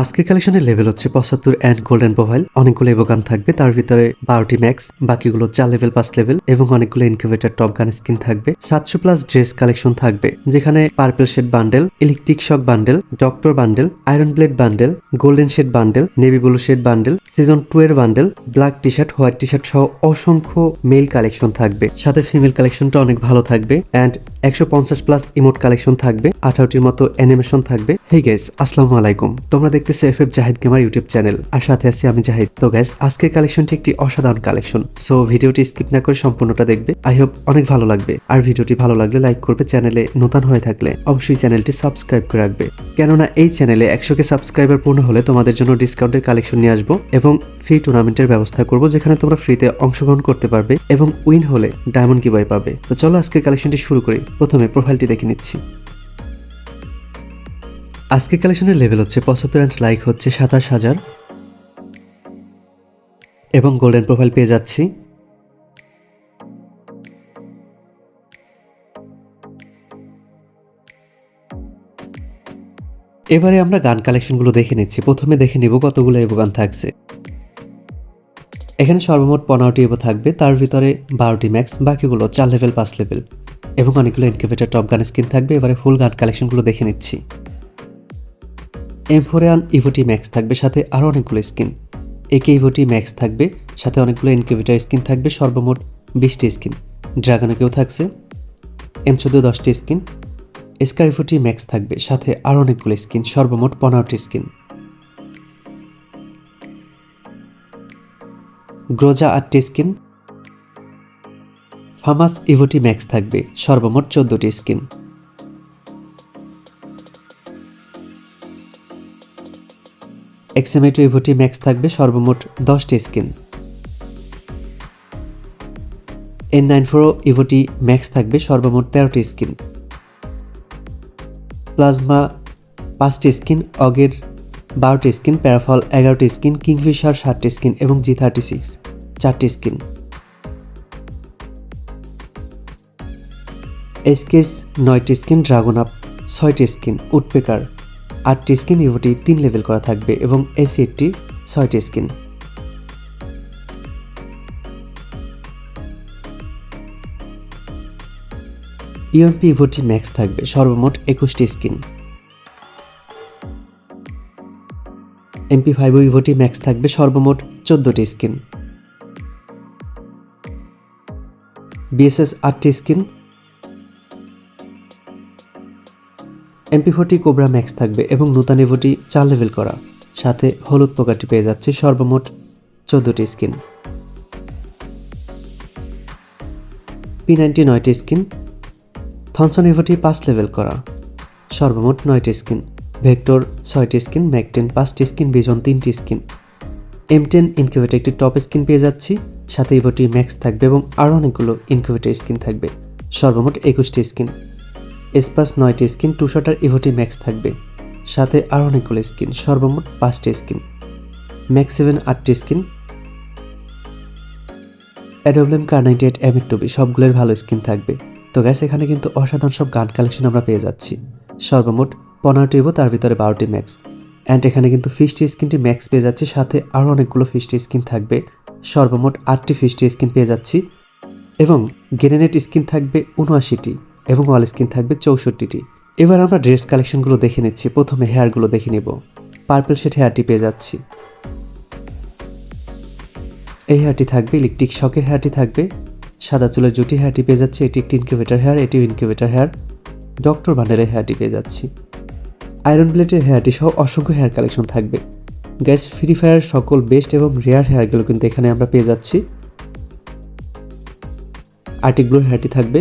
আজকের কালেকশনের লেভেল হচ্ছে পঁচাত্তর অ্যান্ড গোল্ডেন প্রোফাইল অনেকগুলো এবোগান থাকবে, তার ভিতরে বারোটি ম্যাক্স বাকিগুলো চার লেভেল পাঁচ লেভেল এবং অনেকগুলো ইনকিউবেটার টপ গান স্কিন থাকবে। সাতশো প্লাস ড্রেস কালেকশন থাকবে, যেখানে purple shade bundle electric shock bundle doctor bundle iron blade bundle golden shade bundle navy blue shade bundle season two এর bundle black T shirt white T shirt সহ অসংখ্য mail collection থাকবে। সাথে female কালেকশনটা অনেক ভালো থাকবে অ্যান্ড একশো পঞ্চাশ প্লাস ইমোট কালেকশন থাকবে, আঠারোটির মতো অ্যানিমেশন থাকবে। হেই গাইস আসসালামু আলাইকুম। তোমরা দেখতেছো F F Zahid gamer YouTube channel. আর সাথে আছি আমি জাহিদ। তো গাইস আজকের কালেকশনটি একটি অসাধারণ কালেকশন সো ভিডিওটি স্কিপ না করে সম্পূর্ণটা দেখবে। আই হোপ অনেক ভালো লাগবে। আর ভিডিওটি ভালো লাগলে লাইক করবে চ্যানেলে নতুন হয়ে থাকলে। অবশ্যই চ্যানেলটি সাবস্ক্রাইব করে রাখবে। কেননা এই চ্যানেলে একশোকে সাবস্ক্রাইবার পূর্ণ হলে তোমাদের জন্য ডিসকাউন্টের কালেকশন নিয়ে আসব এবং ফ্রি টুর্নামেন্টের ব্যবস্থা করব যেখানে তোমরা ফ্রিতে অংশগ্রহণ করতে পারবে এবং উইন হলে ডায়মন্ড কিবাই পাবে। তো চলো আজকের কালেকশনটি শুরু করি। প্রথমে প্রোফাইলটি দেখে নিচ্ছি। আজকের কালেকশনের লেভেল হচ্ছে পঁচাত্তর অ্যান্ড লাইক হচ্ছে সাতাশ হাজার। এবং গোল্ডেন প্রোফাইল পেয়ে যাচ্ছি। এবারে আমরা গান কালেকশনগুলো দেখে নিচ্ছি। প্রথমে দেখে নিব কতগুলো এবো গান থাকছে। এখানে সর্বমোট পনেরোটি এবো থাকবে। তার ভিতরে বারোটি ম্যাক্স বাকিগুলো চার লেভেল পাঁচ লেভেল এবং অনেকগুলো ইনকিউবেটার টপ গান স্কিন থাকবে। এবারে ফুল গান কালেকশনগুলো দেখে নিচ্ছি। এমফোরিয়ান ইভোটি ম্যাক্স থাকবে সাথে আরও অনেকগুলো স্কিন একে ইভোটি ম্যাক্স থাকবে, সাথে অনেকগুলো ইনকিউবেটার স্কিন থাকবে, সর্বমোট বিশটি স্কিন ড্রাগনে কেউ থাকছে এম চোদ্দ দশটি স্কিন স্কারিফোটি ম্যাক্স থাকবে, সাথে আরও অনেকগুলো স্কিন সর্বমোট পনেরোটি স্কিন গ্রোজা আটটি স্কিন ফামাস ইভোটি ম্যাক্স থাকবে, সর্বমোট চোদ্দটি স্কিন এক্সএমএটো ইভোটি ম্যাক্স থাকবে সর্বমোট দশটি স্কিন এন নাইন ফোরো ইভোটি ম্যাক্স থাকবে সর্বমোট তেরোটি স্কিন প্লাজমা পাঁচটি স্কিন অগের বারোটি স্কিন প্যারাফল এগারোটি স্কিন কিংফিশার সাতটি স্কিন এবং জি থার্টি সিক্স চারটি স্কিন এসকেস নয়টি স্কিন ড্রাগন আপ ছয়টি স্কিন উডপেকার আটটি স্কিন ইভোটি তিন লেভেল করা থাকবে এবং এসি এইটটি ছয়টি স্কিন। ইউএমপি ইভোটি ম্যাক্স থাকবে, সর্বমোট একুশটি স্কিন। এমপি ফাইভ ইভোটি ম্যাক্স থাকবে, সর্বমোট চোদ্দটি স্কিন। বিএসএস আটটি skin. MP forty cobra max থাকবে এবং নূতন চার লেভেল করা। সাথে হলুদ পোকাটি পেয়ে যাচ্ছে সর্বমোট চোদ্দটি স্কিন পি নাইনটি নয়টি স্কিন থনসন ইভোটি পাঁচ লেভেল করা। সর্বমোট নয়টি স্কিন ভেক্টর ছয়টি স্কিন ম্যাকটেন পাঁচটি স্কিন বিজন তিনটি স্কিন এম টেন ইনকিউবেটার একটি টপ স্কিন পেয়ে যাচ্ছি। সাথে ইভোটি ম্যাক্স থাকবে এবং আরও অনেকগুলো ইনকিউবেটার স্কিন থাকবে। সর্বমোট একুশটি স্কিন এসপাস নয়টি স্কিন, টু শটার ইভোটি ম্যাক্স থাকবে। সাথে আরও অনেকগুলো স্কিন, সর্বমোট পাঁচটি স্কিন। ম্যাক্স সেভেন, আটটি স্কিন। অ্যাডোবলেম কার নাইনটি এইট এম টুবি সবগুলোর ভালো স্কিন থাকবে। তো গ্যাস এখানে কিন্তু অসাধারণ সব গান কালেকশন আমরা পেয়ে যাচ্ছি। সর্বমোট পনেরোটি ইভো তার ভিতরে বারোটি ম্যাক্স অ্যান্ড এখানে কিন্তু ফিশটি স্কিনটি ম্যাক্স পেয়ে যাচ্ছি, সাথে আরও অনেকগুলো ফিশটি স্কিন থাকবে। সর্বমোট আটটি ফিশটি স্কিন পেয়ে যাচ্ছি। এবং গ্রেনেড স্কিন থাকবে উনআশিটি। এবং ওয়াল স্কিন থাকবে চৌষট্টিটি। এবার আমরা ড্রেস কালেকশনগুলো দেখে নিচ্ছি। প্রথমে হেয়ারগুলো দেখে নেব। পার্পল শেড হেয়ারটি পেয়ে যাচ্ছি। এই হেয়ারটি থাকবে ইলেকট্রিক শকের হেয়ারটি থাকবে। সাদা চুলের জুটি হেয়ারটি পেয়ে যাচ্ছে। এটি একটি ইনকিউবেটার হেয়ার এটিও ইনকিউবেটার হেয়ার ডক্টর বান্ডেলের হেয়ারটি পেয়ে যাচ্ছি। আয়রন প্লেটের হেয়ারটি সহ অসংখ্য হেয়ার কালেকশন থাকবে। গ্যাস ফ্রি ফায়ার সকল বেস্ট এবং রেয়ার হেয়ারগুলো কিন্তু এখানে আমরা পেয়ে যাচ্ছি। আর্টিক ব্লু হেয়ারটি থাকবে।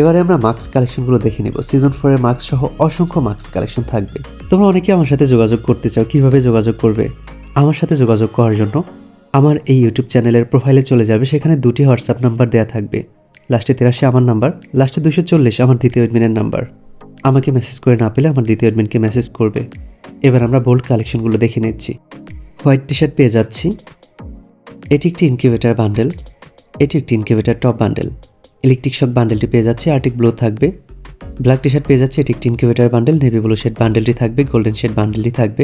এবারে আমরা মাস্ক কালেকশনগুলো দেখে নেব। সিজন ফোরের মাস্ক সহ অসংখ্য মাস্ক কালেকশন থাকবে। তোমরা অনেকে আমার সাথে যোগাযোগ করতে চাও, কীভাবে যোগাযোগ করবে? আমার সাথে যোগাযোগ করার জন্য আমার এই ইউটিউব চ্যানেলের প্রোফাইলে চলে যাবে। সেখানে দুটি হোয়াটসঅ্যাপ নাম্বার দেওয়া থাকবে। লাস্টে তেরাশি, আমার নাম্বার লাস্টে দুশো চল্লিশ, আমার দ্বিতীয় এডমিনের নাম্বার আমাকে মেসেজ করে না পেলে আমার দ্বিতীয় এডমিনকে মেসেজ করবে। এবার আমরা বোল্ড কালেকশনগুলো দেখে নিচ্ছি। হোয়াইট টি শার্ট পেয়ে যাচ্ছি। এটি একটি ইনকিউবেটার বান্ডেল এটি একটি incubator top bundle electric shock বান্ডেলটি পেয়ে যাচ্ছে, আর্টিক ব্লু থাকবে। ব্ল্যাক টি শার্ট পেয়ে যাচ্ছে, এটি একটি incubator bundle. Navy blue shade বান্ডেলটি থাকবে, গোল্ডেন শেড বান্ডেলটি থাকবে।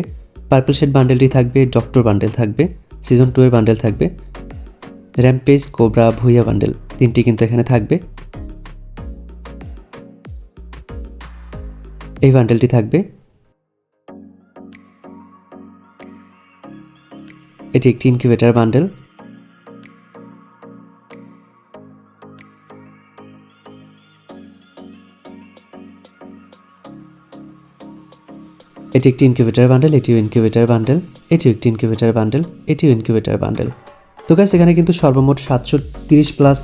পার্পল শেড বান্ডেলটি থাকবে, ডক্টর বান্ডেল থাকবে। সিজন টু এর বান্ডেল থাকবে। র্যাম্পেজ, কোবরা, ভুইয়া বান্ডেল, তিনটি কিন্তু এখানে থাকবে। এই বান্ডেলটি থাকবে। এটি একটি ইনকিউবেটার বান্ডেল। একটি ইনকিউবেটার বান্ডেল এটিও ইনকিউবেটার বান্ডেল এটিও একটি ইনকিউবেটার বান্ডেল এটিও ইনকিউবেটার বান্ডেল তো গাছ এখানে কিন্তু সর্বমোট সাতশো তিরিশ প্লাস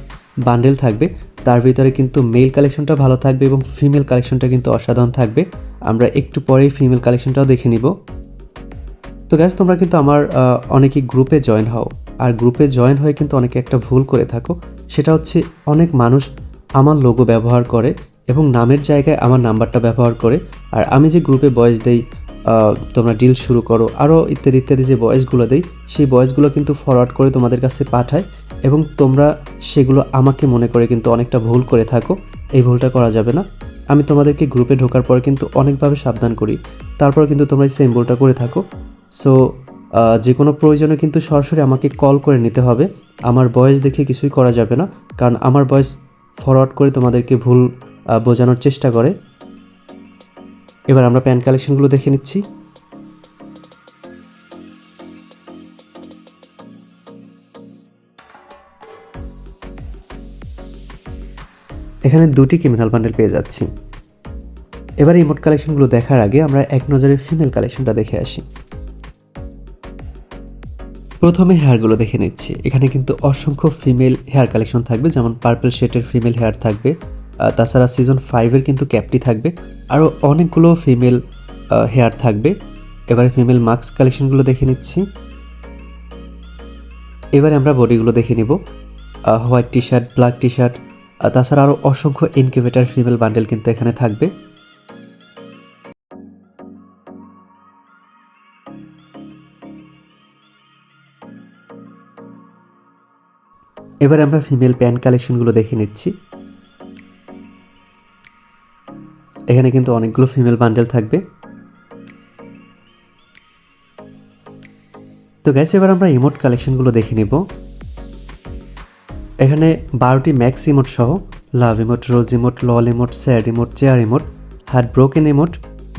বান্ডেল থাকবে। তার ভিতরে কিন্তু মেল কালেকশনটা ভালো থাকবে এবং ফিমেল কালেকশনটা কিন্তু অসাধারণ থাকবে। আমরা একটু পরেই ফিমেল কালেকশনটাও দেখে নিব। তো গ্যাস তোমরা কিন্তু আমার অনেকেই গ্রুপে জয়েন হও। আর গ্রুপে জয়েন হয়ে কিন্তু অনেকে একটা ভুল করে থাকো। সেটা হচ্ছে অনেক মানুষ আমার লোগো ব্যবহার করে এবং নামের জায়গায় আমার নাম্বারটা ব্যবহার করে। আর আমি যে গ্রুপে বয়স দেই তোমরা ডিল শুরু করো। আরও ইত্যাদি ইত্যাদি যে বয়েসগুলো দেই, সেই বয়েসগুলো কিন্তু ফরওয়ার্ড করে তোমাদের কাছে পাঠায় এবং তোমরা সেগুলো আমাকে মনে করে কিন্তু অনেকটা ভুল করে থাকো। এই ভুলটা করা যাবে না। আমি তোমাদেরকে গ্রুপে ঢোকার পর কিন্তু অনেকভাবে সাবধান করি। তারপর কিন্তু তোমরা সেম ভুলটা করে থাকো। সো যে কোনো প্রয়োজনে কিন্তু সরাসরি আমাকে কল করে নিতে হবে। আমার বয়স দেখে কিছুই করা যাবে না। কারণ আমার বয়স ফরওয়ার্ড করে তোমাদেরকে ভুল বোঝানোর চেষ্টা করে। এবার আমরা প্যান কালেকশনগুলো দেখে নিচ্ছি। এখানে দুটি ক্রিমিনাল বান্ডেল পেয়ে যাচ্ছি। এবার ইমোট কালেকশনগুলো দেখার আগে আমরা এক নজরে ফিমেল কালেকশনটা দেখে আসি। প্রথমে হেয়ারগুলো দেখে নিচ্ছি। এখানে কিন্তু অসংখ্য ফিমেল হেয়ার কালেকশন থাকবে, যেমন পার্পল শেটের ফিমেল হেয়ার থাকবে। তাছাড়া সিজন ফাইভের কিন্তু ক্যাপটি থাকবে। আরও অনেকগুলো ফিমেল হেয়ার থাকবে। এবারে ফিমেল মাস্ক কালেকশনগুলো দেখে নিচ্ছি। এবারে আমরা বডিগুলো দেখে নিব। White T shirt black T shirt তাছাড়া আরও অসংখ্য ইনকিউবেটার ফিমেল বান্ডেল কিন্তু এখানে থাকবে। এবার আমরা ফিমেল প্যান্ট কালেকশনগুলো দেখে নিচ্ছি। এখানে কিন্তু অনেকগুলো ফিমেল বান্ডেল থাকবে। তো গ্যাস এবার আমরা ইমোট কালেকশনগুলো দেখে নেব। এখানে বারোটি ম্যাক্স ইমোট সহ love emote rose emote LOL emote sad emote chair emote heart broken emote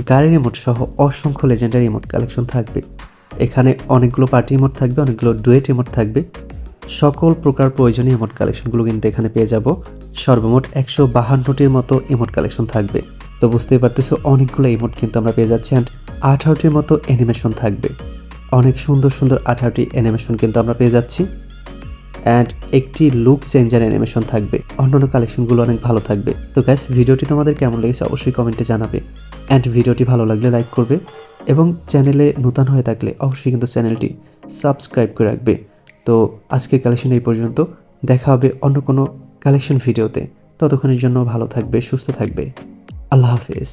গাড়ির ইমোট সহ অসংখ্য লেজেন্ডারি ইমোট কালেকশন থাকবে। এখানে অনেকগুলো পার্টি ইমোট থাকবে, অনেকগুলো ডুয়েট ইমোট থাকবে। সকল প্রকার প্রয়োজনীয় ইমোট কালেকশনগুলো কিন্তু এখানে পেয়ে যাব। সর্বমোট একশো বাহান্নটির মতো ইমোট কালেকশন থাকবে। তো বুঝতেই পারতেছো, অনেকগুলো ইমোট কিন্তু আমরা পেয়ে যাচ্ছি অ্যান্ড আঠারোটির মতো অ্যানিমেশন থাকবে। অনেক সুন্দর সুন্দর আঠারোটি অ্যানিমেশন কিন্তু আমরা পেয়ে যাচ্ছি। অ্যান্ড একটি লুক চেঞ্জার অ্যানিমেশন থাকবে। অন্য অন্যান্য কালেকশনগুলো অনেক ভালো থাকবে। তো গ্যাস ভিডিওটি তোমাদের কেমন লেগেছে অবশ্যই কমেন্টে জানাবে। অ্যান্ড ভিডিওটি ভালো লাগলে লাইক করবে এবং চ্যানেলে নতুন হয়ে থাকলে অবশ্যই কিন্তু চ্যানেলটি সাবস্ক্রাইব করে রাখবে। তো আজকের কালেকশন এই পর্যন্ত। দেখা হবে অন্য কোনো কালেকশন ভিডিওতে ততক্ষণের জন্য ভালো থাকবে, সুস্থ থাকবে। আল্লাহ হাফেজ।